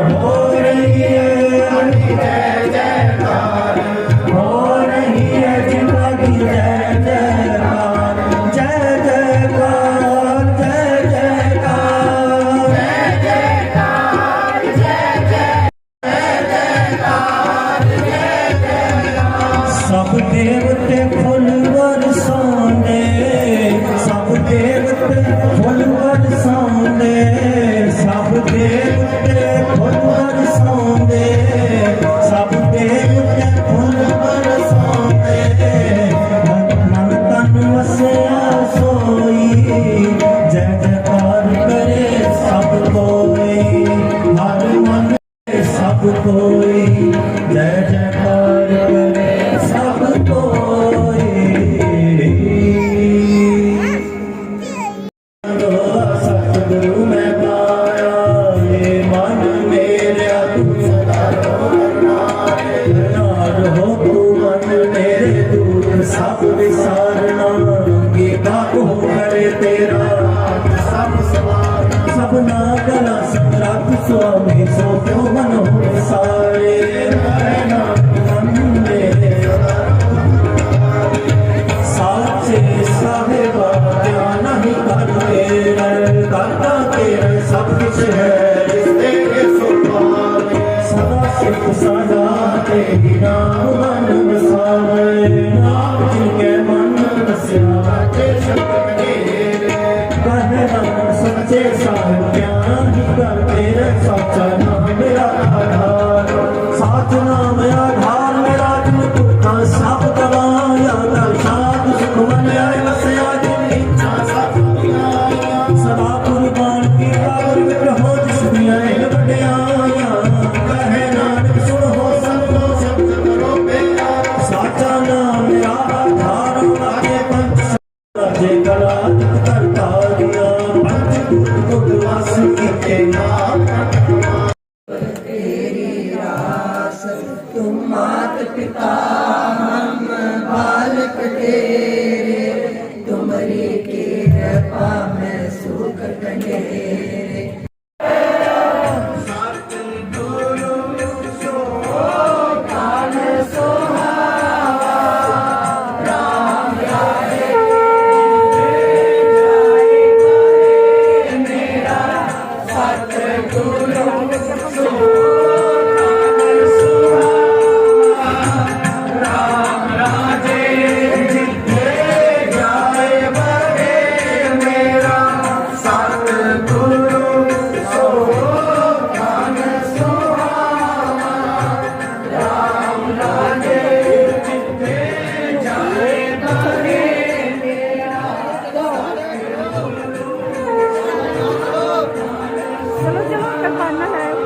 ਹੋ ਰਹੀ ਹੈ ਅਣਖੀ ਜੈ ਜੈਕਾਰ ਹੋ ਰਹੀ ਹੈ ਜ਼ਿੰਦਗੀ ਜੈ ਜੈਕਾਰ ਜੈ ਜੈਕਾਰ ਜੈ ਜੈਕਾਰ ਜੈ ਜੈਕਾਰ ਜੈ ਜੈਕਾਰ ਜੈ ਜੈਕਾਰ ਸਭ ਦੇਵਤੇ ਫੁੱਲ ਵਰਸਾਉਂਦੇ ਸਭ ਦੇਵਤੇ ਕੀਤਾ ਕੋ ਕਰੇ ਤੇਰਾ। ਸਭ ਸਵਾਰ ਸਭਨਾ ਗਲਾ ਸਮਰੱਥ ਸੁਆਮੀ ਸੋ ਕਿਉ ਮਨ ਹੋ ਸਾਰੇ। ਰਹਿਣਾ ਮਨ ਸਾਚੇ ਸਾਹਿਬਾ ਗਿਆਨ ਹੀ ਕਰ ਤੇਰੇ ਕਰਤਾ ਤੇਰੇ ਸਭ ਕੁਛ ਹੈ। ਜਿਸ ਤੇਰੇ ਸੁਭਾਵੇ ਸਦਾ ਸਿਫਤ ਸਦਾ ਤੇਰੀ। ਨਾਮ तुम मात पिता हम बालक तेरे 好难。